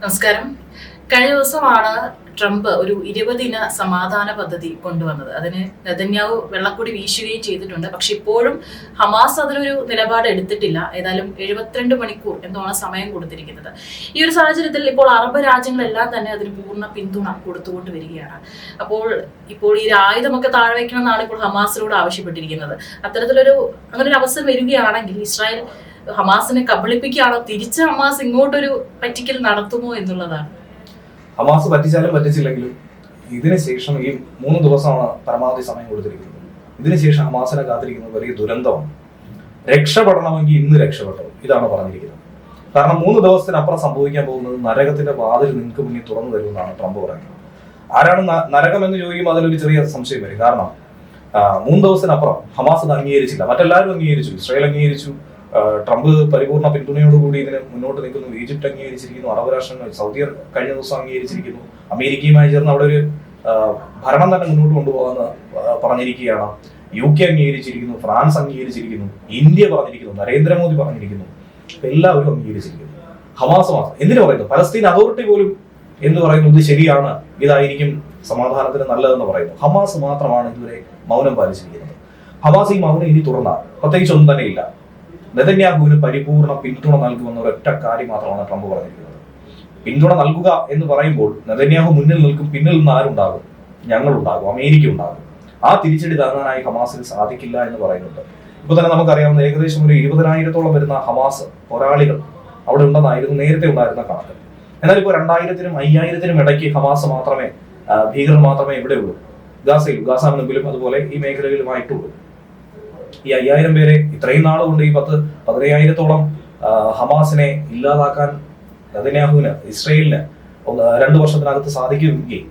നമസ്കാരം. കഴിഞ്ഞ ദിവസമാണ് ട്രംപ് ഒരു ഇരുപതിന സമാധാന പദ്ധതി കൊണ്ടുവന്നത്. അതിന് നെതന്യാവ് വെള്ളക്കൊടി വീശുകയും ചെയ്തിട്ടുണ്ട്. പക്ഷെ ഇപ്പോഴും ഹമാസ് അതിനൊരു നിലപാട് എടുത്തിട്ടില്ല. ഏതായാലും എഴുപത്തിരണ്ട് മണിക്കൂർ എന്നാണ് സമയം കൊടുത്തിരിക്കുന്നത്. ഈ ഒരു സാഹചര്യത്തിൽ ഇപ്പോൾ അറബ് രാജ്യങ്ങളെല്ലാം തന്നെ അതിന് പൂർണ പിന്തുണ കൊടുത്തുകൊണ്ട് വരികയാണ്. അപ്പോൾ ഇപ്പോൾ ഈ ആയുധമൊക്കെ താഴെ വയ്ക്കണമെന്നാണ് ഇപ്പോൾ ഹമാസിനോട് ആവശ്യപ്പെട്ടിരിക്കുന്നത്. അത്തരത്തിലൊരു അങ്ങനെ ഒരു അവസരം വരികയാണെങ്കിൽ ഇസ്രായേൽ ഹമാസിനെ കബളിപ്പിക്കുകയാണോ തിരിച്ച് ഹമാസ് ഇങ്ങോട്ടൊരു പറ്റിക്കൽ നടത്തുമോ എന്നുള്ളതാണ്. ഹമാസ് പറ്റിച്ചാലും പറ്റിച്ചില്ലെങ്കിലും ഇതിനുശേഷം ഈ മൂന്ന് ദിവസമാണ് പരമാവധി സമയം കൊടുത്തിരിക്കുന്നത്. ഇതിനുശേഷം ഹമാസിനെ കാത്തിരിക്കുന്നത് വലിയ ദുരന്തമാണ്. രക്ഷപ്പെടണമെങ്കിൽ ഇന്ന് രക്ഷപ്പെട്ടു. ഇതാണ് പറഞ്ഞിരിക്കുന്നത്. കാരണം മൂന്ന് ദിവസത്തിനപ്പുറം സംഭവിക്കാൻ പോകുന്നത് നരകത്തിന്റെ വാതിൽ നിങ്ങൾക്ക് മുന്നിൽ തുറന്നു തരുമെന്നാണ് ട്രംപ് പറയുന്നത്. ആരാണ് നരകം എന്ന് ചോദിക്കുമ്പോൾ അതിലൊരു ചെറിയ സംശയം വരും. കാരണം മൂന്ന് ദിവസത്തിനപ്പുറം ഹമാസ് അത് അംഗീകരിച്ചില്ല. മറ്റെല്ലാവരും അംഗീകരിച്ചു. ഇസ്രായേൽ അംഗീകരിച്ചു. ട്രംപ് പരിപൂർണ പിന്തുണയോടുകൂടി ഇതിന് മുന്നോട്ട് നിൽക്കുന്നു. ഈജിപ്ത് അംഗീകരിച്ചിരിക്കുന്നു. അറബ് രാഷ്ട്രങ്ങൾ സൗദി കഴിഞ്ഞ ദിവസം അംഗീകരിച്ചിരിക്കുന്നു. അമേരിക്കയുമായി ചേർന്ന് അവിടെ ഒരു ഭരണം തന്നെ മുന്നോട്ട് കൊണ്ടുപോകാമെന്ന് പറഞ്ഞിരിക്കുകയാണ്. യു കെ അംഗീകരിച്ചിരിക്കുന്നു ഫ്രാൻസ് അംഗീകരിച്ചിരിക്കുന്നു ഇന്ത്യ പറഞ്ഞിരിക്കുന്നു നരേന്ദ്രമോദി പറഞ്ഞിരിക്കുന്നു. എല്ലാവരും അംഗീകരിച്ചിരിക്കുന്നു. ഹമാസ് മാത്രം. എന്തിനു പറയുന്നു? പലസ്തീൻ അതോറിറ്റി പോലും എന്ന് പറയുന്നു ഇത് ശരിയാണ് ഇതായിരിക്കും സമാധാനത്തിന് നല്ലതെന്ന് പറയുന്നു. ഹമാസ് മാത്രമാണ് ഇതുവരെ മൗനം പാലിച്ചിരിക്കുന്നത്. ഹമാസ് ഈ മൗനം ഇനി തുറന്നാൽ പ്രത്യേകിച്ച് ഒന്നും തന്നെ ഇല്ല നെതന്യാഹുവിന് പരിപൂർണ പിന്തുണ നൽകുമെന്ന ഒരൊറ്റ കാര്യം മാത്രമാണ് ട്രംപ് പറഞ്ഞിരിക്കുന്നത്. പിന്തുണ നൽകുക എന്ന് പറയുമ്പോൾ നെതന്യാഹു മുന്നിൽ നിൽക്കും പിന്നിൽ നിന്ന് ആരുണ്ടാകും? ഞങ്ങളുണ്ടാകും അമേരിക്ക ഉണ്ടാകും ആ തിരിച്ചടി താങ്ങാനായി ഹമാസിന് സാധിക്കില്ല എന്ന് പറയുന്നുണ്ട്. ഇപ്പൊ തന്നെ നമുക്കറിയാവുന്ന ഏകദേശം ഒരു ഇരുപതിനായിരത്തോളം വരുന്ന ഹമാസ് പോരാളികൾ അവിടെ ഉണ്ടെന്നായിരുന്നു നേരത്തെ ഉണ്ടായിരുന്ന കണക്ക്. എന്നാൽ ഇപ്പോൾ രണ്ടായിരത്തിനും അയ്യായിരത്തിനും ഇടയ്ക്ക് ഹമാസ് മാത്രമേ ഭീകരർ മാത്രമേ ഇവിടെ ഉള്ളൂ ഗാസയിൽ ഗാസ മുമ്പിലും അതുപോലെ ഈ മേഖലകളിലുമായിട്ടുള്ളൂ. ഈ അയ്യായിരം പേരെ ഇത്രയും നാളുകൊണ്ട് കൊണ്ട് ഈ പത്ത് പതിനയ്യായിരത്തോളം ഹമാസിനെ ഇല്ലാതാക്കാൻ നദിനാഹുവിന് ഇസ്രയേലിന് രണ്ടു വർഷത്തിനകത്ത് സാധിക്കുമെങ്കിൽ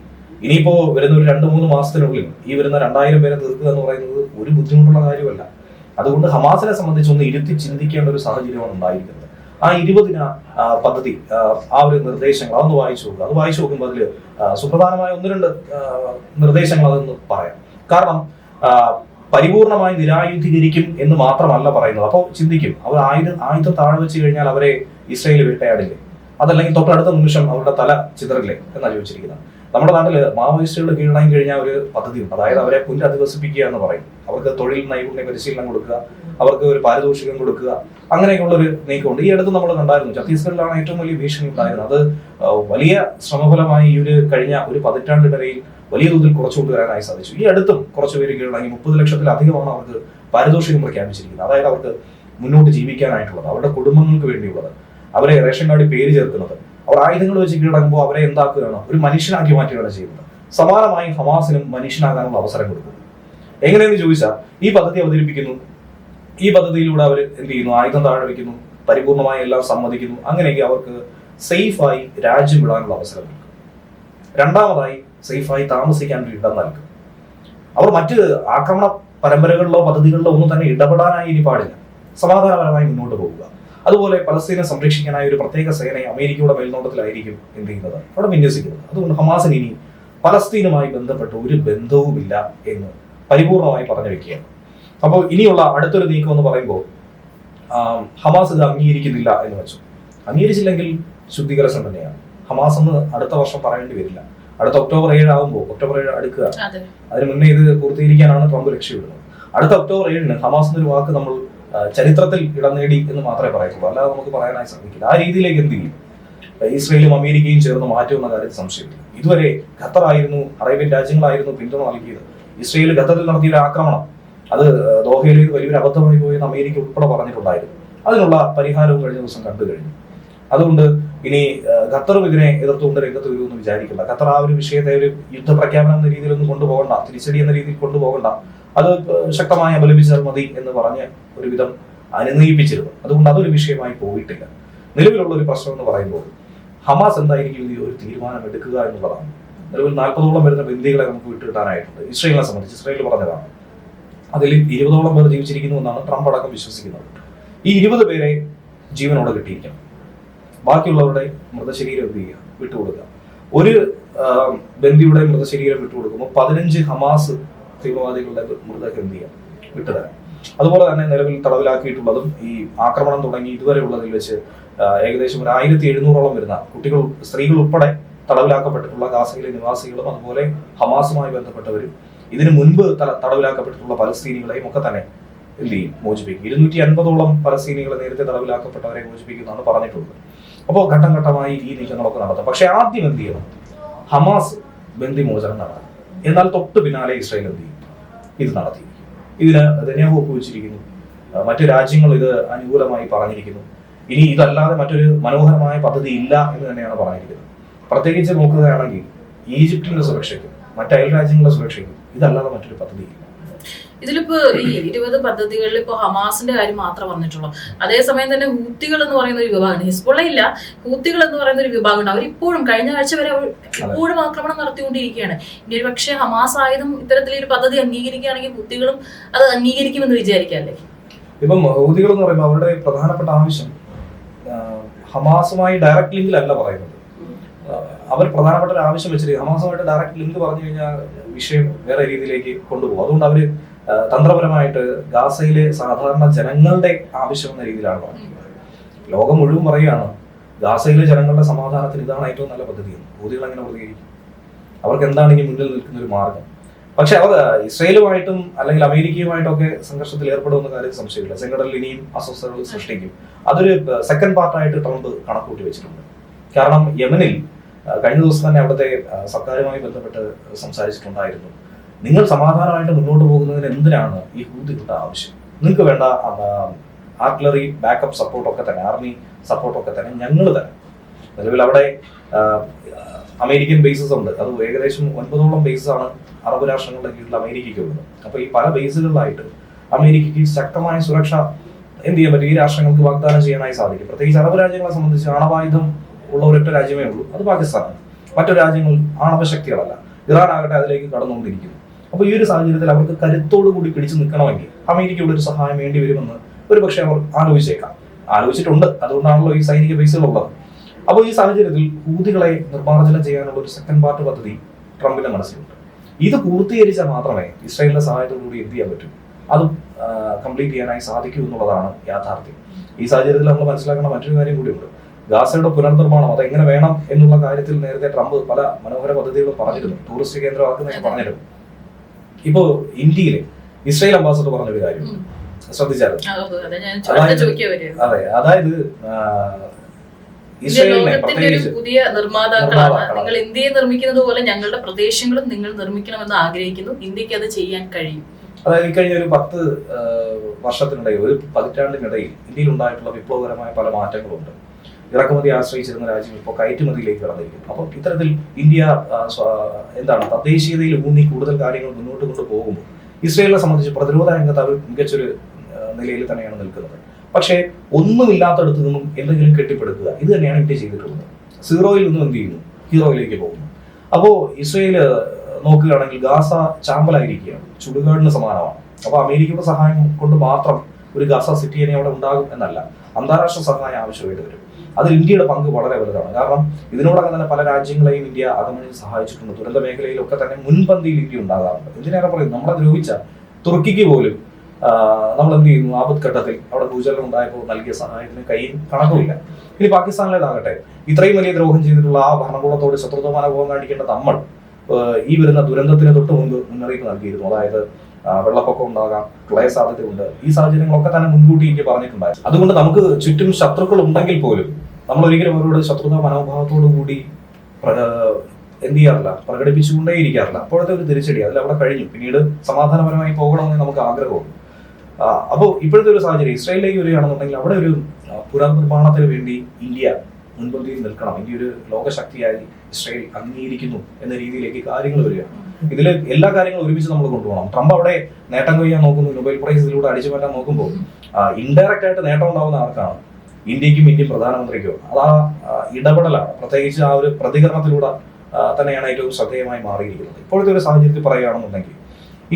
ഇനിയിപ്പോ വരുന്ന ഒരു രണ്ട് മൂന്ന് മാസത്തിനുള്ളിൽ ഈ വരുന്ന രണ്ടായിരം പേരെ തീർക്കുക എന്ന് പറയുന്നത് ഒരു ബുദ്ധിമുട്ടുള്ള കാര്യമല്ല. അതുകൊണ്ട് ഹമാസിനെ സംബന്ധിച്ച് ഒന്ന് ഇരുത്തി ചിന്തിക്കേണ്ട ഒരു സാഹചര്യമാണ് ഉണ്ടായിരിക്കുന്നത്. ആ ഇരുപതിന പദ്ധതി ആ, ഒരു നിർദ്ദേശങ്ങൾ അതൊന്ന് വായിച്ചു നോക്കുക. അത് വായിച്ചു നോക്കുമ്പോൾ അതിൽ സുപ്രധാനമായ ഒന്ന് രണ്ട് നിർദ്ദേശങ്ങൾ അതൊന്ന് പറയാം. കാരണം പരിപൂർണമായി നിരായുധീകരിക്കും എന്ന് മാത്രമല്ല പറയുന്നത്. അപ്പോൾ ചിന്തിക്കും അവർ ആയുധം ആയുധം താഴെ വെച്ച് കഴിഞ്ഞാൽ അവരെ ഇസ്രയേൽ വേട്ടയാടില്ലേ അതല്ലെങ്കിൽ തൊട്ടടുത്ത നിമിഷം അവരുടെ തല ചിതറില്ലേ എന്നാണ് ചോദിച്ചിരിക്കുന്നത് നമ്മുടെ നാട്ടിൽ മാവോയിസ്റ്റുകൾ കീഴടങ്ങി കഴിഞ്ഞാൽ ഒരു പദ്ധതിയുണ്ട് അതായത് അവരെ പുനരധിവസിപ്പിക്കുക എന്ന് പറയും. അവർക്ക് തൊഴിൽ നൈപുണ്യ പരിശീലനം കൊടുക്കുക അവർക്ക് ഒരു പാരിതോഷികം കൊടുക്കുക അങ്ങനെയൊക്കെയുള്ള ഒരു നീക്കമുണ്ട്. ഈ അടുത്ത് നമ്മൾ കണ്ടായിരുന്നു ഛത്തീസ്ഗഡിലാണ് ഏറ്റവും വലിയ ഭീഷണി ഉണ്ടായിരുന്നത്. അത് വലിയ ശ്രമഫലമായി ഈ ഒരു കഴിഞ്ഞ ഒരു പതിറ്റാണ്ടിനിടയിൽ വലിയ തോതിൽ കുറച്ചു കൊണ്ടുവരാനായി സാധിച്ചു. ഈ അടുത്തും കുറച്ചു പേര് കീഴടങ്ങി. മുപ്പത് ലക്ഷത്തിലധികമാണ് അവർക്ക് പാരിതോഷികം പ്രഖ്യാപിച്ചിരിക്കുന്നത്. അതായത് അവർക്ക് മുന്നോട്ട് ജീവിക്കാനായിട്ടുള്ളത് അവരുടെ കുടുംബങ്ങൾക്ക് വേണ്ടിയുള്ളത് അവരെ റേഷൻ കാർഡിൽ പേര് ചേർക്കുന്നത് അവർ ആയുധങ്ങൾ വെച്ച് കീഴടങ്ങുമ്പോൾ അവരെ എന്താക്കുകയാണ്? ഒരു മനുഷ്യനാക്കി മാറ്റുകയാണ് ചെയ്യുന്നത്. സമാനമായി ഹമാസിനും മനുഷ്യനാകാനുള്ള അവസരം കൊടുക്കുന്നു. എങ്ങനെയെന്ന് ചോദിച്ചാൽ ഈ പദ്ധതി അവതരിപ്പിക്കുന്നു. ഈ പദ്ധതിയിലൂടെ അവർ എന്ത് ചെയ്യുന്നു? ആയുധം താഴെ വയ്ക്കുന്നു പരിപൂർണമായി എല്ലാം സമ്മതിക്കുന്നു. അങ്ങനെയെങ്കിൽ അവർക്ക് സേഫായി രാജ്യം വിടാനുള്ള അവസരം നൽകും. രണ്ടാമതായി സേഫായി താമസിക്കാൻ ഒരു ഇടം നൽകും. അവർ മറ്റ് ആക്രമണ പരമ്പരകളിലോ പദ്ധതികളിലോ ഒന്നും തന്നെ ഇടപെടാനായി ഇനി പാടില്ല. സമാധാനപരമായി മുന്നോട്ട് പോവുക. അതുപോലെ പലസ്തീനെ സംരക്ഷിക്കാനായി ഒരു പ്രത്യേക സേനയെ അമേരിക്കയുടെ മേൽനോട്ടത്തിലായിരിക്കും എന്ത് ചെയ്യുന്നത്? അവിടെ വിന്യസിക്കുന്നത്. അതുകൊണ്ട് ഹമാസിന് ഇനി പലസ്തീനുമായി ബന്ധപ്പെട്ട ഒരു ബന്ധവുമില്ല എന്ന് പരിപൂർണമായി പറഞ്ഞു വെക്കുകയാണ്. അപ്പോൾ ഇനിയുള്ള അടുത്തൊരു നീക്കം എന്ന് പറയുമ്പോൾ ഹമാസ് ഇത് അംഗീകരിക്കുന്നില്ല എന്ന് വെച്ചു. അംഗീകരിച്ചില്ലെങ്കിൽ ശുദ്ധീകരണം തന്നെയാണ് ഹമാസ് എന്ന് അടുത്ത വർഷം പറയേണ്ടി വരില്ല. അടുത്ത ഒക്ടോബർ ഏഴ് ആകുമ്പോൾ ഒക്ടോബർ ഏഴ് അടുക്കുക. അതെ. അതിന് മുന്നേ ഇത് പൂർത്തീകരിക്കാനാണ് ട്രംപ് ലക്ഷ്യമിടുന്നത്. അടുത്ത ഒക്ടോബർ ഏഴിന് ഹമാസ് എന്നൊരു വാക്ക് നമ്മൾ ചരിത്രത്തിൽ ഇടം നേടി എന്ന് മാത്രമേ പറയത്തുള്ളൂ അല്ലാതെ നമുക്ക് പറയാനായി സാധിക്കില്ല. ആ രീതിയിലേക്ക് എന്ത് ചെയ്യും? ഇസ്രയേലും അമേരിക്കയും ചേർന്ന് മാറ്റുമെന്ന കാര്യത്തിൽ സംശയമില്ല. ഇതുവരെ ഖത്തറായിരുന്നു അറേബ്യൻ രാജ്യങ്ങളായിരുന്നു പിന്തുണ നൽകിയത്. ഇസ്രയേൽ ഖത്തറിൽ നടത്തിയ ഒരു ആക്രമണം. അത് ദോഹയിൽ വലിയൊരു അബദ്ധമായി പോയെന്ന് അമേരിക്ക ഉൾപ്പെടെ പറഞ്ഞിട്ടുണ്ടായിരുന്നു. അതിനുള്ള പരിഹാരവും കഴിഞ്ഞ ദിവസം കണ്ടു കഴിഞ്ഞു അതുകൊണ്ട് ഇനി ഖത്തറും ഇതിനെ എതിർത്തുകൊണ്ട് രംഗത്ത് വരുമെന്ന് വിചാരിക്കില്ല ഖത്തർ ആ ഒരു വിഷയത്തെ ഒരു യുദ്ധ പ്രഖ്യാപനം എന്ന രീതിയിലൊന്നും കൊണ്ടുപോകണ്ട തിരിച്ചടി എന്ന രീതിയിൽ കൊണ്ടുപോകണ്ട. അത് ശക്തമായി അപലപിച്ചാൽ മതി എന്ന് പറഞ്ഞ് ഒരുവിധം അനുനയിപ്പിച്ചിരുന്നു. അതുകൊണ്ട് അതൊരു വിഷയമായി പോയിട്ടില്ല. നിലവിലുള്ള ഒരു പ്രശ്നം എന്ന് പറയുമ്പോൾ ഹമാസ് എന്തായിരിക്കും ഈ ഒരു തീരുമാനം എടുക്കുക എന്നുള്ളതാണ് നിലവിൽ നാൽപ്പതോളം വരുന്ന ബന്ദികളെ നമുക്ക് വിട്ടുകിട്ടാനായിട്ടുണ്ട്. ഇസ്രയേലിനെ സംബന്ധിച്ച് ഇസ്രയേൽ പറഞ്ഞതാണ്. അതിൽ ഇരുപതോളം പേർ ജീവിച്ചിരിക്കുന്നു എന്നാണ് ട്രംപ് അടക്കം വിശ്വസിക്കുന്നത്. ഈ ഇരുപത് പേരെ ജീവനോടെ കിട്ടിയിരിക്കണം. ബാക്കിയുള്ളവരുടെ മൃതശരീരം എന്ത് ചെയ്യുക? വിട്ടുകൊടുക്കുക. ഒരു ബന്ദിയുടെ മൃതശരീരം വിട്ടുകൊടുക്കുമ്പോൾ പതിനഞ്ച് ഹമാസ് തീവ്രവാദികളുടെ മൃതദേഹം എന്ത് ചെയ്യാം വിട്ടുതരാം. അതുപോലെ തന്നെ നിലവിൽ തടവിലാക്കിയിട്ടുള്ളതും ഈ ആക്രമണം തുടങ്ങി ഇതുവരെ ഉള്ളതിൽ വെച്ച് ഏകദേശം ഒരു ആയിരത്തി എഴുന്നൂറോളം വരുന്ന കുട്ടികൾ സ്ത്രീകൾ ഉൾപ്പെടെ തടവിലാക്കപ്പെട്ടിട്ടുള്ള ഗാസയിലെ നിവാസികളും അതുപോലെ ഹമാസുമായി ബന്ധപ്പെട്ടവരും ഇതിനു മുൻപ് തടവിലാക്കപ്പെട്ടിട്ടുള്ള പലസ്തീനികളെയും ഒക്കെ തന്നെ എന്ത് ചെയ്യും? മോചിപ്പിക്കും. ഇരുന്നൂറ്റി അൻപതോളം പലസ്തീനികളെ നേരത്തെ തടവിലാക്കപ്പെട്ടവരെ മോചിപ്പിക്കുന്നതാണ് പറഞ്ഞിട്ടുള്ളത്. അപ്പോൾ ഘട്ടം ഘട്ടമായി ഈ നീക്കങ്ങളൊക്കെ നടത്തും. പക്ഷേ ആദ്യം എന്ത് ചെയ്യണം? ഹമാസ് ബന്ദിമോചനം നടത്തണം. എന്നാൽ തൊട്ട് പിന്നാലെ ഇസ്രായേൽ എന്ത് ചെയ്യും? ഇത് നടത്തി ഇതിന് നെഹു ഒപ്പുവെച്ചിരിക്കുന്നു. മറ്റു രാജ്യങ്ങൾ ഇത് അനുകൂലമായി പറഞ്ഞിരിക്കുന്നു. ഇനി ഇതല്ലാതെ മറ്റൊരു മനോഹരമായ പദ്ധതി ഇല്ല എന്ന് തന്നെയാണ് പറഞ്ഞിരിക്കുന്നത്. പ്രത്യേകിച്ച് നോക്കുകയാണെങ്കിൽ ഈജിപ്തിന്റെ സുരക്ഷയ്ക്കും മറ്റ് അയൽ രാജ്യങ്ങളുടെ സുരക്ഷയ്ക്കും ഇതല്ലാതെ മറ്റൊരു പദ്ധതിയില്ല. ഇതിലിപ്പോ ഈ ഇരുപത് പദ്ധതികളിൽ ഇപ്പോ ഹമാസിന്റെ കാര്യം മാത്രം വന്നിട്ടുള്ളൂ. അതേസമയം തന്നെ ഹൂത്തികൾ എന്ന് പറയുന്ന ഒരു വിഭാഗമാണ് ഹിസ്ബുള്ള ഇല്ല. ഹൂത്തികൾ എന്ന് പറയുന്ന ഒരു വിഭാഗമുണ്ട് അവരിപ്പോഴും കഴിഞ്ഞ ആഴ്ച വരെ അവർ ഇപ്പോഴും ആക്രമണം നടത്തിക്കൊണ്ടിരിക്കുകയാണ്. ഇനി ഒരു പക്ഷേ ഹമാസ് ആയതും ഇത്തരത്തിലൊരു പദ്ധതി അംഗീകരിക്കുകയാണെങ്കിൽ ഹൂത്തികളും അത് അംഗീകരിക്കുമെന്ന് വിചാരിക്കാല്ലേ ഇപ്പം ഹൂതികൾ എന്ന് പറയുമ്പോൾ അവരുടെ പ്രധാനപ്പെട്ട ആവശ്യം ഹമാസുമായി ഡയറക്റ്റ് ലിങ്കിലല്ല പറയുന്നത്. അവർ പ്രധാനപ്പെട്ട ഒരു ആവശ്യം വെച്ചിട്ട് ഹമാസുമായിട്ട് ഡയറക്റ്റ് ലിങ്ക് പറഞ്ഞു കഴിഞ്ഞാൽ വിഷയം വേറെ രീതിയിലേക്ക് കൊണ്ടുപോകും. അതുകൊണ്ട് അവർ തന്ത്രപരമായിട്ട് ഗാസയിലെ സാധാരണ ജനങ്ങളുടെ ആവശ്യം എന്ന രീതിയിലാണ് ലോകം മുഴുവൻ പറയുകയാണ് ഗാസയിലെ ജനങ്ങളുടെ സമാധാനത്തിന് ഇതാണ് ഏറ്റവും നല്ല പദ്ധതി ഹൂദികൾ അങ്ങനെ പ്രതികരിക്കും. അവർക്ക് എന്താണ് ഇനി മുന്നിൽ നിൽക്കുന്ന ഒരു മാർഗം? പക്ഷെ അവർ ഇസ്രയേലുമായിട്ടും അല്ലെങ്കിൽ അമേരിക്കയുമായിട്ടൊക്കെ സംഘർഷത്തിൽ ഏർപ്പെടുമെന്ന കാര്യത്തിൽ സംശയമില്ല. ചെങ്കടലിൽ ഇനിയും അസ്വസ്ഥതകൾ സൃഷ്ടിക്കും. അതൊരു സെക്കൻഡ് പാർട്ടായിട്ട് ട്രംപ് കണക്കൂട്ടി വെച്ചിട്ടുണ്ട്. കാരണം യമനിൽ കഴിഞ്ഞ ദിവസം തന്നെ അവിടുത്തെ സർക്കാരുമായി ബന്ധപ്പെട്ട് സംസാരിച്ചിട്ടുണ്ടായിരുന്നു. നിങ്ങൾ സമാധാനമായിട്ട് മുന്നോട്ട് പോകുന്നതിന് എന്തിനാണ് ഈ ഹൂതികളുടെ ആവശ്യം? നിങ്ങൾക്ക് വേണ്ട ആർട്ടിലറി ബാക്കപ്പ് സപ്പോർട്ടൊക്കെ തന്നെ ആർമി സപ്പോർട്ടൊക്കെ തന്നെ ഞങ്ങൾ തരാം നിലവിൽ അവിടെ അമേരിക്കൻ ബേസസ് ഉണ്ട്. അത് ഏകദേശം ഒൻപതോളം ബേസസ് ആണ് അറബ് രാഷ്ട്രങ്ങളുടെ കീഴിൽ അമേരിക്കയ്ക്ക് ഉള്ളത് അപ്പോൾ ഈ പല ബേസുകളിലായിട്ട് അമേരിക്കയ്ക്ക് ശക്തമായ സുരക്ഷ എന്ത് ചെയ്യാൻ പറ്റും? ഈ രാഷ്ട്രങ്ങൾക്ക് വാഗ്ദാനം ചെയ്യാനായി സാധിക്കും. പ്രത്യേകിച്ച് അറബ് രാജ്യങ്ങളെ സംബന്ധിച്ച് ആണവായുധം ഉള്ള ഒരൊറ്റ രാജ്യമേ ഉള്ളൂ. അത് പാകിസ്ഥാനാണ്. മറ്റു രാജ്യങ്ങൾ ആണവശക്തികളല്ല ഇറാൻ ആകട്ടെ അതിലേക്ക് കടന്നുകൊണ്ടിരിക്കുന്നു. അപ്പൊ ഈ ഒരു സാഹചര്യത്തിൽ അവർക്ക് കരുത്തോടു കൂടി പിടിച്ചു നിൽക്കണമെങ്കിൽ അമേരിക്കയുടെ ഒരു സഹായം വേണ്ടി വരുമെന്ന് ഒരു പക്ഷേ അവർ ആലോചിച്ചേക്കാം. ആലോചിച്ചിട്ടുണ്ട്. അതുകൊണ്ടാണല്ലോ ഈ സൈനിക ബേസുകൾ ഉള്ളത്. അപ്പോൾ ഈ സാഹചര്യത്തിൽ ഹൂതികളെ നിർമ്മാർജനം ചെയ്യാനുള്ള ഒരു സെക്കൻഡ് പാർട്ട് പദ്ധതി ട്രംപിന്റെ മനസ്സിലുണ്ട്. ഇത് പൂർത്തീകരിച്ചാൽ മാത്രമേ ഇസ്രായേലിന്റെ സഹായത്തോടുകൂടി എന്ത് ചെയ്യാൻ പറ്റൂ? അത് കംപ്ലീറ്റ് ചെയ്യാനായി സാധിക്കൂ എന്നുള്ളതാണ് യാഥാർത്ഥ്യം. ഈ സാഹചര്യത്തിൽ നമ്മൾ മനസ്സിലാക്കുന്ന മറ്റൊരു കാര്യം കൂടിയുണ്ട്. ഗാസയുടെ പുനർനിർമ്മാണം അത് എങ്ങനെ വേണം എന്നുള്ള കാര്യത്തിൽ നേരത്തെ ട്രംപ് പല മനോഹര പദ്ധതികളും പറഞ്ഞിരുന്നു. ടൂറിസ്റ്റ് കേന്ദ്രമാക്കുന്നതൊക്കെ പറഞ്ഞിരുന്നു. ഇപ്പോ ഇന്ത്യയിലെ ഇസ്രായേൽ അംബാസഡർ പറഞ്ഞൊരു കാര്യം. ശ്രദ്ധിച്ചാലും? ശ്രദ്ധിച്ചായിരുന്നു അത് അതായത് ഒരു പുതിയ നിർമ്മാതാക്കളാണ്. നിങ്ങൾ ഇന്ത്യയെ നിർമ്മിക്കുന്നത് പോലെ ഞങ്ങളുടെ പ്രദേശങ്ങളും നിങ്ങൾ നിർമ്മിക്കണമെന്ന് ആഗ്രഹിക്കുന്നു. ഇന്ത്യയ്ക്ക് അത് ചെയ്യാൻ കഴിയും. അതായത് ഇക്കഴിഞ്ഞ കഴിഞ്ഞ ഒരു പത്ത് വർഷത്തിനിടയിൽ ഒരു പതിറ്റാണ്ടിനിടയിൽ ഇന്ത്യയിൽ ഉണ്ടായിട്ടുള്ള വിപ്ലവകരമായ പല മാറ്റങ്ങളുണ്ട്. ഇറക്കുമതി ആശ്രയിച്ചിരുന്ന രാജ്യം ഇപ്പോൾ കയറ്റുമതിയിലേക്ക് കടന്നിരിക്കുന്നു. അപ്പോൾ ഇത്തരത്തിൽ ഇന്ത്യ എന്താണ് തദ്ദേശീയതയിൽ ഊന്നി കൂടുതൽ കാര്യങ്ങൾ മുന്നോട്ട് കൊണ്ടുപോകുമ്പോൾ ഇസ്രയേലിനെ സംബന്ധിച്ച് പ്രതിരോധ രംഗത്ത് അവർ മികച്ചൊരു നിലയിൽ തന്നെയാണ് നിൽക്കുന്നത്. പക്ഷേ ഒന്നുമില്ലാത്തടത്തു നിന്നും എന്തെങ്കിലും കെട്ടിപ്പടുക്കുക ഇത് തന്നെയാണ് ഇന്ത്യ ചെയ്തിട്ടുള്ളത്. സീറോയിൽ നിന്നും എന്ത് ചെയ്യുന്നു? ഹീറോയിലേക്ക് പോകുന്നു. അപ്പോൾ ഇസ്രയേൽ നോക്കുകയാണെങ്കിൽ ഗാസ ചാമ്പലായിരിക്കുകയാണ്. ചുടുകാടിന് സമാനമാണ്. അപ്പോൾ അമേരിക്കയുടെ സഹായം കൊണ്ട് മാത്രം ഒരു ഗാസ സിറ്റി തന്നെ അവിടെ ഉണ്ടാകും എന്നല്ല അന്താരാഷ്ട്ര സഹായം ആവശ്യമായിട്ട് വരും. അതിൽ ഇന്ത്യയുടെ പങ്ക് വളരെ വലുതാണ്. കാരണം ഇതിനോടകം തന്നെ പല രാജ്യങ്ങളെയും ഇന്ത്യ അകമണിൽ സഹായിച്ചിട്ടുണ്ട്. ദുരന്ത മേഖലയിലൊക്കെ തന്നെ മുൻപന്തിയിൽ ഇന്ത്യ ഉണ്ടാകാറുണ്ട്. എന്തിനേറെ പറയുന്നത്? നമ്മളെ ദ്രോഹിച്ച തുർക്കിക്ക് പോലും നമ്മൾ എന്ത് ചെയ്യുന്നു? ആപത് ഘട്ടത്തിൽ അവിടെ ഭൂചലനം ഉണ്ടായപ്പോൾ നൽകിയ സഹായത്തിന് കയ്യിൽ കണക്കുമില്ല. ഇനി പാകിസ്ഥാനിലേതാകട്ടെ ഇത്രയും വലിയ ദ്രോഹം ചെയ്തിട്ടുള്ള ആ ഭരണകൂടത്തോട് ശത്രുതമാന പോകാൻ കാണിക്കേണ്ട നമ്മൾ ഈ വരുന്ന ദുരന്തത്തിന് തൊട്ട് മുമ്പ് മുന്നറിയിപ്പ് നൽകിയിരുന്നു. അതായത് വെള്ളപ്പൊക്കം ഉണ്ടാകാം പ്രളയ സാധ്യതയുണ്ട്. ഈ സാഹചര്യങ്ങളൊക്കെ തന്നെ മുൻകൂട്ടി ഇന്ത്യ പറഞ്ഞിട്ടുണ്ടായിരുന്നു. അതുകൊണ്ട് നമുക്ക് ചുറ്റും ശത്രുക്കൾ ഉണ്ടെങ്കിൽ പോലും നമ്മൾ ഒരിക്കലും അവരോട് ശത്രുത മനോഭാവത്തോടു കൂടി എന്ത് ചെയ്യാറില്ല പ്രകടിപ്പിച്ചുകൊണ്ടേ ഇരിക്കാറില്ല. അപ്പോഴത്തെ ഒരു തിരിച്ചടി അതിൽ അവിടെ കഴിഞ്ഞു. പിന്നീട് സമാധാനപരമായി പോകണമെന്ന് നമുക്ക് ആഗ്രഹമുണ്ട്. അപ്പോൾ ഇപ്പോഴത്തെ ഒരു സാഹചര്യം ഇസ്രായേലിലേക്ക് വരികയാണെന്നുണ്ടെങ്കിൽ അവിടെ ഒരു പുനർനിർമ്മാണത്തിന് വേണ്ടി ഇന്ത്യ മുൻപന്തിയിൽ നിൽക്കണം. ഇന്ത്യ ഒരു ലോകശക്തിയായി ഇസ്രായേൽ അംഗീകരിക്കുന്നു എന്ന രീതിയിലേക്ക് കാര്യങ്ങൾ വരികയാണ്. ഇതിൽ എല്ലാ കാര്യങ്ങളും ഒരുമിച്ച് നമ്മൾ കൊണ്ടുപോകണം. ട്രംപ് അവിടെ നേട്ടം കൊയ്യാൻ നോക്കുന്നു നൊബേൽ പ്രൈസ് ഇതിലൂടെ അടിച്ചു മാറ്റാൻ നോക്കുമ്പോൾ ഇൻഡയറക്റ്റ് ആയിട്ട് നേട്ടം ഉണ്ടാവുന്ന ആർക്കാണ്? ഇന്ത്യക്കും ഇന്ത്യൻ പ്രധാനമന്ത്രിക്കും. അത് ആ ഇടപെടലാണ്. പ്രത്യേകിച്ച് ആ ഒരു പ്രതികരണത്തിലൂടെ തന്നെയാണ് ഏറ്റവും ശ്രദ്ധേയമായി മാറിയിരിക്കുന്നത്. ഇപ്പോഴത്തെ ഒരു സാഹചര്യത്തിൽ പറയുകയാണെന്നുണ്ടെങ്കിൽ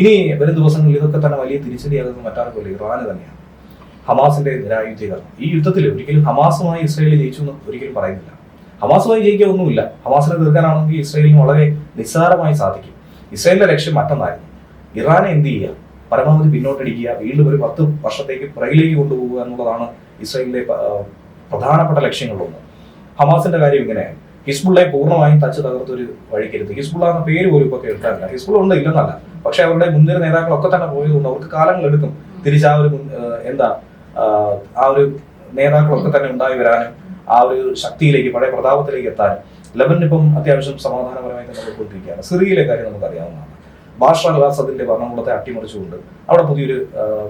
ഇനി വരും ദിവസങ്ങളിൽ ഇതൊക്കെ തന്നെ വലിയ തിരിച്ചടിയാകുന്നത് മറ്റാർക്കുമല്ല ഇറാന് തന്നെയാണ്. ഹമാസിന്റെ നിരായുധീകരണം. ഈ യുദ്ധത്തിൽ ഒരിക്കലും ഹമാസുമായി ഇസ്രയേൽ ജയിച്ചു എന്ന് ഒരിക്കലും പറയുന്നില്ല. ഹമാസുമായി ജയിക്കൊന്നുമില്ല ഹമാസിനെ തീർക്കാനാണെങ്കിൽ ഇസ്രയേലിന് വളരെ നിസ്സാരമായി സാധിക്കും. ഇസ്രയേലിന്റെ ലക്ഷ്യം മറ്റൊന്നായിരുന്നു. ഇറാനെ എന്ത് ചെയ്യുക? പരമാവധി പിന്നോട്ടടിക്കുക വീണ്ടും ഒരു പത്ത് വർഷത്തേക്ക് പുറകിലേക്ക് കൊണ്ടുപോകുക എന്നുള്ളതാണ് ഇസ്രയേലിലെ പ്രധാനപ്പെട്ട ലക്ഷ്യങ്ങളൊന്ന് ഹമാസിന്റെ കാര്യം ഇങ്ങനെയാണ് ഹിസ്ബുള്ളയെ പൂർണമായും തച്ച് തകർത്തൊരു വഴിക്കരുത്. ഹിസ്ബുള്ള എന്ന പേര് പോലും ഇപ്പൊ കേൾക്കാറില്ല. ഹിസ്ബുള്ള ഉണ്ട് ഇല്ലെന്നല്ല. പക്ഷെ അവരുടെ മുൻനിര നേതാക്കളൊക്കെ തന്നെ പോയതുകൊണ്ട് അവർക്ക് കാലങ്ങൾ എടുക്കും. തിരിച്ച് ഒരു എന്താ ആ ഒരു നേതാക്കളൊക്കെ തന്നെ ഉണ്ടായി വരാനും ആ ഒരു ശക്തിയിലേക്ക് പഴയ പ്രതാപത്തിലേക്ക് എത്താനും. ലബനിപ്പം അത്യാവശ്യം സമാധാനപരമായി തന്നെ പോയിക്കൊണ്ടിരിക്കുകയാണ് സിറിയയിലെ കാര്യം നമുക്ക് അൽ അസദിന്റെ ഭരണകൂടത്തെ അട്ടിമറിച്ചുകൊണ്ട് അവിടെ പുതിയൊരു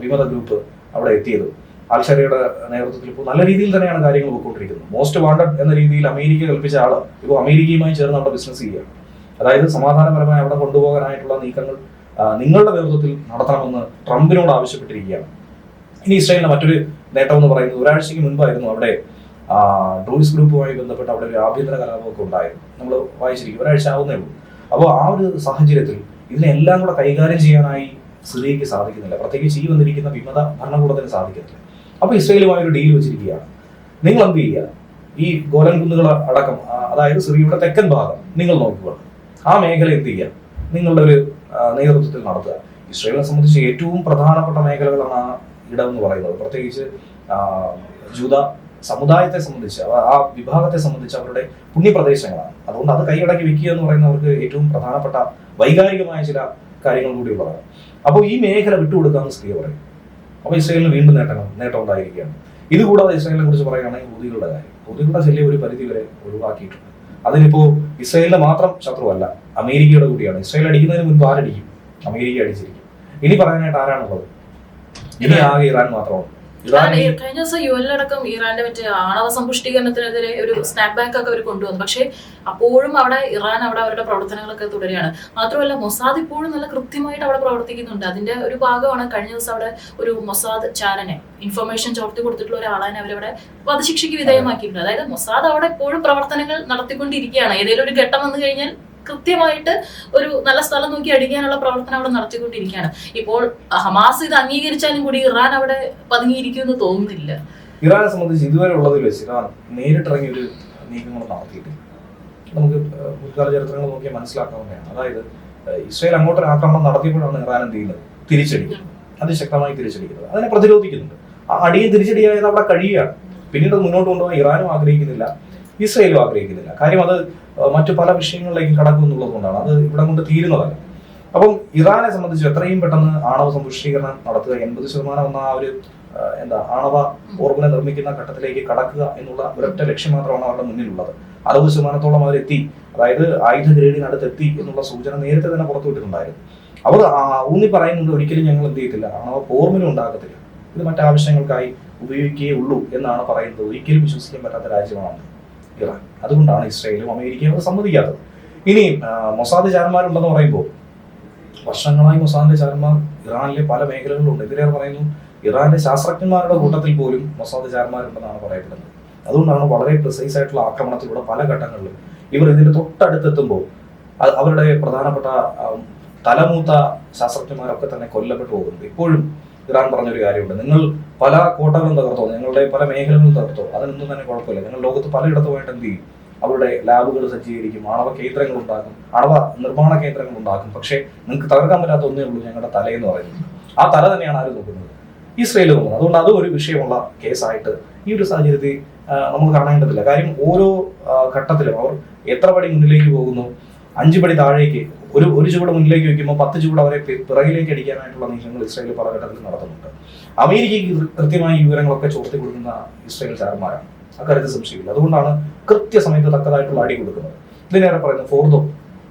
വിമത ഗ്രൂപ്പ് അവിടെ എത്തിയത്. അൽഷറയുടെ നേതൃത്വത്തിൽ ഇപ്പോൾ നല്ല രീതിയിൽ തന്നെയാണ് കാര്യങ്ങൾ പോയിക്കൊണ്ടിരിക്കുന്നത്. മോസ്റ്റ് വാണ്ടഡ് എന്ന രീതിയിൽ അമേരിക്ക കൽപ്പിച്ച ആൾ ഇപ്പോൾ അമേരിക്കയുമായി ചേർന്ന് അവിടെ ബിസിനസ് ചെയ്യുകയാണ്. അതായത് സമാധാനപരമായി അവിടെ കൊണ്ടുപോകാനായിട്ടുള്ള നീക്കങ്ങൾ നിങ്ങളുടെ നേതൃത്വത്തിൽ നടത്തണമെന്ന് ട്രംപിനോട് ആവശ്യപ്പെട്ടിരിക്കുകയാണ്. ഇനി ഇസ്രായേലിന്റെ മറ്റൊരു നേട്ടം എന്ന് പറയുന്നത് ഒരാഴ്ചയ്ക്ക് മുൻപായിരുന്നു അവിടെ ഡ്രൂയിസ് ഗ്രൂപ്പുമായി ബന്ധപ്പെട്ട് അവിടെ ഒരു ആഭ്യന്തര കലാപമൊക്കെ ഉണ്ടായിരുന്നു. നമ്മൾ വായിച്ചിരിക്കും. ഒരാഴ്ച ആവുന്നേ ഉള്ളൂ. അപ്പോൾ ആ ഒരു സാഹചര്യത്തിൽ ഇതിനെല്ലാം കൂടെ കൈകാര്യം ചെയ്യാനായി സിറിയയ്ക്ക് സാധിക്കുന്നില്ല. പ്രത്യേകിച്ച് ഈ വന്നിരിക്കുന്ന വിമത ഭരണകൂടത്തിന് സാധിക്കുന്നില്ല അപ്പോൾ ഇസ്രയേലുമായി ഒരു ഡീൽ വെച്ചിരിക്കുകയാണ്. നിങ്ങൾ എന്ത് ചെയ്യുക? ഈ ഗോലൻ കുന്നുകൾ അടക്കം അതായത് സിറിയയുടെ തെക്കൻ ഭാഗം നിങ്ങൾ നോക്കുക. ആ മേഖല എന്ത് ചെയ്യുക? നിങ്ങളുടെ ഒരു നേതൃത്വത്തിൽ നടത്തുക. ഇസ്രയേലിനെ സംബന്ധിച്ച് ഏറ്റവും പ്രധാനപ്പെട്ട മേഖലകളാണ് ആ ഇടം എന്ന് പറയുന്നത്. പ്രത്യേകിച്ച് ജൂത സമുദായത്തെ സംബന്ധിച്ച് ആ വിഭാഗത്തെ സംബന്ധിച്ച് അവരുടെ പുണ്യപ്രദേശങ്ങളാണ്. അതുകൊണ്ട് അത് കൈയടക്കി വെക്കുക എന്ന് പറയുന്നവർക്ക് ഏറ്റവും പ്രധാനപ്പെട്ട വൈകാരികമായ ചില കാര്യങ്ങൾ കൂടി ഉള്ളതാണ്. അപ്പോൾ ഈ മേഖല വിട്ടുകൊടുക്കാമെന്ന് സ്ത്രീ പറയും. അപ്പോൾ ഇസ്രയേലിന് വീണ്ടും നേട്ടങ്ങൾ നേട്ടം ഉണ്ടായിരിക്കുകയാണ്. ഇതുകൂടാതെ ഇസ്രയേലിനെ കുറിച്ച് പറയുകയാണെങ്കിൽ ഹൂതികളുടെ കാര്യം. ഹൂതികളുടെ ശല്യം ഒരു പരിധി വരെ ഒഴിവാക്കിയിട്ടുണ്ട്. അതിനിപ്പോ ഇസ്രായേലിന്റെ മാത്രം ശത്രുവല്ല അമേരിക്കയുടെ കൂടിയാണ്. ഇസ്രയേൽ അടിക്കുന്നതിന് മുൻപ് ആരടിക്കും? അമേരിക്ക അടിച്ചിരിക്കും. ഇനി പറയാനായിട്ട് ആരാണുള്ളത്? ഇനി ആകെ ഇറാൻ മാത്രമാണ്. കഴിഞ്ഞ ദിവസം യു എല്ലടക്കം ഇറാന്റെ മറ്റേ ആണവ സമ്പുഷ്ടീകരണത്തിനെതിരെ ഒരു സ്നാപ്പ് ബാക്ക് ഒക്കെ അവർ കൊണ്ടുവന്നു. പക്ഷേ അപ്പോഴും അവിടെ ഇറാൻ അവിടെ അവരുടെ പ്രവർത്തനങ്ങളൊക്കെ തുടരുകയാണ്. മാത്രമല്ല മൊസാദ് ഇപ്പോഴും നല്ല കൃത്യമായിട്ട് അവിടെ പ്രവർത്തിക്കുന്നുണ്ട്. അതിന്റെ ഒരു ഭാഗമാണ് കഴിഞ്ഞ ദിവസം അവിടെ ഒരു മൊസാദ് ചാരനെ ഇൻഫർമേഷൻ ചോർത്തി കൊടുത്തിട്ടുള്ള ഒരാളെ അവരവിടെ വധശിക്ഷയ്ക്ക് വിധേയമാക്കിയിട്ടുണ്ട് അതായത് മൊസാദ് അവിടെ എപ്പോഴും പ്രവർത്തനങ്ങൾ നടത്തിക്കൊണ്ടിരിക്കുകയാണ്. ഏതെങ്കിലും ഒരു ഘട്ടം വന്നു കഴിഞ്ഞാൽ കൃത്യമായിട്ട് ഒരു നല്ല സ്ഥലം നോക്കി അടിക്കാനുള്ള പ്രവർത്തനം അവിടെ നടത്തിക്കൊണ്ടിരിക്കുകയാണ്. ഇപ്പോൾ ഹമാസ് ഇത് അംഗീകരിച്ചാലും കൂടി ഇറാൻ അവിടെ പതുങ്ങിയിരിക്കുമെന്ന് തോന്നുന്നില്ല. ഇറാനെ സംബന്ധിച്ച് ഇതുവരെ ഉള്ളതിൽ വെച്ച് ഇറാൻ നേരിട്ടിറങ്ങി ഒരു നീക്കങ്ങൾ നടത്തിയിട്ടില്ല നമുക്ക് മുൻകാല ചരിത്രങ്ങൾ നോക്കിയാൽ മനസ്സിലാക്കാവുന്നതാണ്. അതായത് ഇസ്രയേൽ അങ്ങോട്ടൊരു ആക്രമണം നടത്തിയപ്പോഴാണ് ഇറാൻ എന്ത് ചെയ്യുന്നത്? തിരിച്ചടിക്കുന്നത് അതിശക്തമായി തിരിച്ചടിക്കുന്നത്. അതിനെ പ്രതിരോധിക്കുന്നുണ്ട്. ആ അടിയും തിരിച്ചടിയായത് അവിടെ കഴിയുകയാണ്. പിന്നീട് മുന്നോട്ട് കൊണ്ടുപോകാൻ ഇറാനും ആഗ്രഹിക്കുന്നില്ല ഇസ്രയേലും ആഗ്രഹിക്കുന്നില്ല. കാര്യം അത് മറ്റു പല വിഷയങ്ങളിലേക്കും കടക്കും എന്നുള്ളതുകൊണ്ടാണ് അത് ഇവിടെ കൊണ്ട് തീരുന്നതല്ല. അപ്പം ഇറാനെ സംബന്ധിച്ച് എത്രയും പെട്ടെന്ന് ആണവ സമ്പുഷ്ടീകരണം നടത്തുക എൺപത് ശതമാനം എന്ന ആ ഒരു എന്താ ആണവ ഓർമ്മനെ നിർമ്മിക്കുന്ന ഘട്ടത്തിലേക്ക് കടക്കുക എന്നുള്ള ഒരൊറ്റ ലക്ഷ്യം മാത്രമാണ് അവരുടെ മുന്നിലുള്ളത്. അറുപത് ശതമാനത്തോളം അവരെത്തി അതായത് ആയുധ ഗ്രേഡിനടുത്ത് എത്തി എന്നുള്ള സൂചന നേരത്തെ തന്നെ പുറത്തുവിട്ടിട്ടുണ്ടായിരുന്നു അവർ ഊന്നി പറയുന്നുണ്ട് ഒരിക്കലും ഞങ്ങൾ എന്ത് ചെയ്യത്തില്ല ആണവ ഓർമ്മനും ഉണ്ടാക്കത്തില്ല. ഇത് മറ്റാവശ്യങ്ങൾക്കായി ഉപയോഗിക്കുകയേ ഉള്ളൂ എന്നാണ് പറയുന്നത്. ഒരിക്കലും വിശ്വസിക്കാൻ പറ്റാത്ത രാജ്യമാണ് ഇറാൻ. അതുകൊണ്ടാണ് ഇസ്രയേലും അമേരിക്കയും അത് സമ്മതിക്കാത്തത്. ഇനി മൊസാദ് ചാരന്മാരുണ്ടെന്ന് പറയുമ്പോൾ വർഷങ്ങളായി മൊസാദിന്റെ ചാരന്മാർ ഇറാനിലെ പല മേഖലകളിലുണ്ട്. ഇതിലേറെ പറയുന്നു ഇറാന്റെ ശാസ്ത്രജ്ഞന്മാരുടെ കൂട്ടത്തിൽ പോലും മൊസാദ് ചാരന്മാരുണ്ടെന്നാണ് പറയപ്പെടുന്നത്. അതുകൊണ്ടാണ് വളരെ പ്രിസൈസ് ആയിട്ടുള്ള ആക്രമണത്തിലൂടെ പല ഘട്ടങ്ങളിലും ഇവർ ഇതിന്റെ തൊട്ടടുത്തെത്തുമ്പോൾ അവരുടെ പ്രധാനപ്പെട്ട തലമൂത്ത ശാസ്ത്രജ്ഞന്മാരൊക്കെ തന്നെ കൊല്ലപ്പെട്ടു പോകുന്നുണ്ട് ഇപ്പോഴും ഇറാൻ പറഞ്ഞൊരു കാര്യമുണ്ട്. നിങ്ങൾ പല കോട്ടകളും തകർത്തോ നിങ്ങളുടെ പല മേഖലകളും തകർത്തോ അതിനൊന്നും തന്നെ കുഴപ്പമില്ല. നിങ്ങൾ ലോകത്ത് പലയിടത്തുമായിട്ട് എന്ത് ചെയ്യും? അവരുടെ ലാബുകൾ സജ്ജീകരിക്കും ആണവ കേന്ദ്രങ്ങൾ ഉണ്ടാക്കും ആണവ നിർമ്മാണ കേന്ദ്രങ്ങൾ ഉണ്ടാക്കും. പക്ഷേ നിങ്ങൾക്ക് തകർക്കാൻ പറ്റാത്ത ഒന്നേ ഉള്ളൂ ഞങ്ങളുടെ തലയെന്ന് പറയുന്നത്. ആ തല തന്നെയാണ് ആര് നോക്കുന്നത്? ഇസ്രയേൽ നോക്കുന്നത്. അതുകൊണ്ട് അതും ഒരു വിഷയമുള്ള കേസായിട്ട് ഈ ഒരു സാഹചര്യത്തിൽ നമ്മൾ കാണേണ്ടതില്ല കാര്യം ഓരോ ഘട്ടത്തിലും അവർ എത്ര പടി മുന്നിലേക്ക് പോകുന്നു? അഞ്ച് പടി താഴേക്ക് ഒരു ഒരു ചുവട് മുന്നിലേക്ക് വെക്കുമ്പോൾ പത്ത് ചുവട് അവരെ പിറകിലേക്ക് അടിക്കാനായിട്ടുള്ള നീക്കങ്ങൾ ഇസ്രായേൽ പല ഘട്ടത്തിൽ നടത്തുന്നുണ്ട്. അമേരിക്കയ്ക്ക് കൃത്യമായി ഈ വിവരങ്ങളൊക്കെ ചോർത്തി കൊടുക്കുന്ന ഇസ്രായേൽ ചാരന്മാരാണ്. അക്കാര്യത്തിൽ സംശയമില്ല. അതുകൊണ്ടാണ് കൃത്യസമയത്ത് തക്കതായിട്ടുള്ള അടി കൊടുക്കുന്നത്. ഇതിനേറെ പറയുന്നത് ഫോർദോ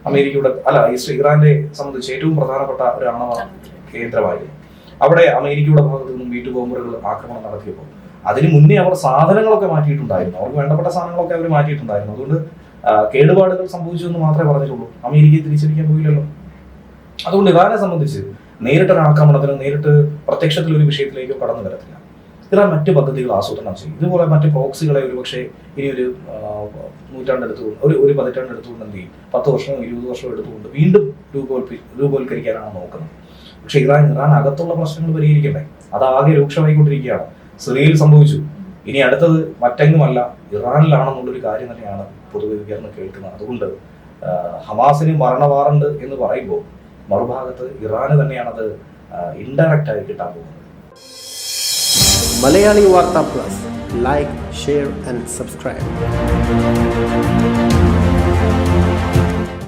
അമേരിക്കയുടെ അല്ല ഇറാന്റെ സംബന്ധിച്ച് ഏറ്റവും പ്രധാനപ്പെട്ട ഒരു ആണവ കേന്ദ്രമായിരുന്നു അവിടെ അമേരിക്കയുടെ ഭാഗത്തു നിന്നും വീട്ടു ബോംബറുകൾ ആക്രമണം നടത്തിയപ്പോൾ അതിന് മുന്നേ അവർ സാധനങ്ങളൊക്കെ മാറ്റിയിട്ടുണ്ടായിരുന്നു. അവർക്ക് വേണ്ടപ്പെട്ട സാധനങ്ങളൊക്കെ അവർ മാറ്റിയിട്ടുണ്ടായിരുന്നു. അതുകൊണ്ട് ആ, കേടുപാടുകൾ സംഭവിച്ചു എന്ന് മാത്രമേ പറഞ്ഞിട്ടുള്ളൂ. അമേരിക്കയെ തിരിച്ചടിക്കാൻ പോയില്ലല്ലോ. അതുകൊണ്ട് ഇറാനെ സംബന്ധിച്ച് നേരിട്ടൊരു ആക്രമണത്തിനോ നേരിട്ട് പ്രത്യക്ഷത്തിൽ ഒരു വിഷയത്തിലേക്കോ കടന്നു വരത്തില്ല. ഇറാൻ മറ്റ് പദ്ധതികൾ ആസൂത്രണം ചെയ്യും. ഇതുപോലെ മറ്റ് പ്രോക്സികളെ ഒരുപക്ഷെ ഇനി ഒരു നൂറ്റാണ്ടെടുത്തുകൊണ്ട് ഒരു ഒരു പതിറ്റാണ്ട് എടുത്തുകൊണ്ട് എന്ത് ചെയ്യും? പത്ത് വർഷമോ ഇരുപത് വർഷമോ എടുത്തുകൊണ്ട് വീണ്ടും രൂപവൽപ്പി രൂപവൽക്കരിക്കാനാണ് നോക്കുന്നത്. പക്ഷേ ഇറാൻ ഇറാൻ അകത്തുള്ള പ്രശ്നങ്ങൾ പരിഹരിക്കണ്ടേ ആകെ രൂക്ഷമായിക്കൊണ്ടിരിക്കുകയാണ്. സിറിയയിൽ സംഭവിച്ചു. ഇനി അടുത്തത് മറ്റെങ്ങുമല്ല ഇറാനിലാണെന്നുള്ളൊരു കാര്യം തന്നെയാണ് പൊതുവെ ഉയർന്ന് കേൾക്കുന്നത്. അതുകൊണ്ട് ഹമാസിന് മരണവാറുണ്ട് എന്ന് പറയുമ്പോൾ മറുഭാഗത്ത് ഇറാന് തന്നെയാണത് ഇൻഡയറക്റ്റ് ആയി കിട്ടാൻ പോകുന്നത്. Malayali Vartha plus. Like share and subscribe.